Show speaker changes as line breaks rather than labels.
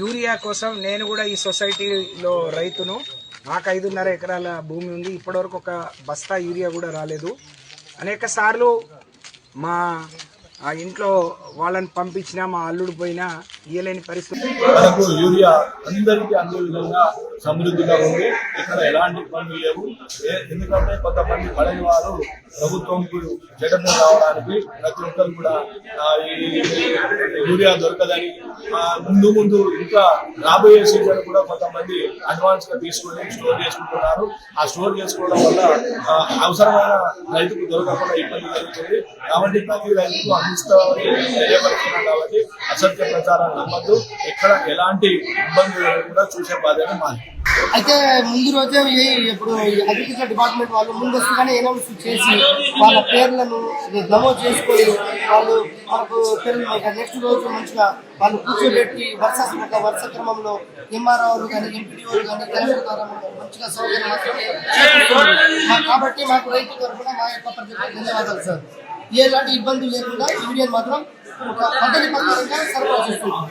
Urea కోసం నేను కూడా ఈ సొసైటీలో రైతును. నాకు ఐదున్నర ఎకరాల భూమి ఉంది. ఇప్పటివరకు ఒక బస్తా యూరియా కూడా రాలేదు. అనేక సార్లు మా ఇంట్లో వాళ్ళని పంపించినా మా అల్లుడు పోయినా ఇయ్యలేని పరిస్థితి.
యూరియా అందరికీ అన్ని విధంగా సమృద్ధిగా ఉంది. ఇక్కడ ఎలాంటి ఇబ్బందులు లేవు. ఎందుకంటే కొంతమంది పడని వారు ప్రభుత్వం జగన్ రావడానికి ప్రతి ఒక్కరు కూడా ఈ యూరియా దొరకదని ముందు ముందు ఇంకా రాబోయే సీజన్ కూడా కొంతమంది అడ్వాన్స్గా తీసుకొని స్టోర్ చేసుకుంటున్నారు. ఆ స్టోర్ చేసుకోవడం వల్ల అవసరమైన రైతుకు దొరకకుండా ఇబ్బంది జరుగుతుంది. కాబట్టి ప్రతి రైతుకు అందిస్తామని తెలియపరుస్తున్నాం కాబట్టి అసత్య ప్రచారాన్ని నమ్మద్దు. ఎక్కడ ఎలాంటి ఇబ్బందులు కూడా చూసే బాధ్యత మాది.
అయితే ముందు రోజే ఈ- ఇప్పుడు అగ్రికల్చర్ డిపార్ట్మెంట్ వాళ్ళు ముందస్తుగానే అనౌన్స్ చేసి వాళ్ళ పేర్లను నమోదు చేసుకొని వాళ్ళు మనకు పేర్లు నెక్స్ట్ రోజు మంచిగా వాళ్ళు కూర్చోబెట్టి వరుస వరుస క్రమంలో ఎంఆర్ఓలు కానీ ఎంపీడీఓలు కానీ కలెక్టర్ ద్వారా మంచిగా సౌకర్యం మాత్రం కాబట్టి మాకు రైతు తరఫున మా యొక్క ప్రజలకు ధన్యవాదాలు సార్. ఎలాంటి ఇబ్బందులు లేకుండా యూనియన్ మాత్రం ఒక పద్ధతి ప్రకారంగా సరఫరా చేస్తున్నాం.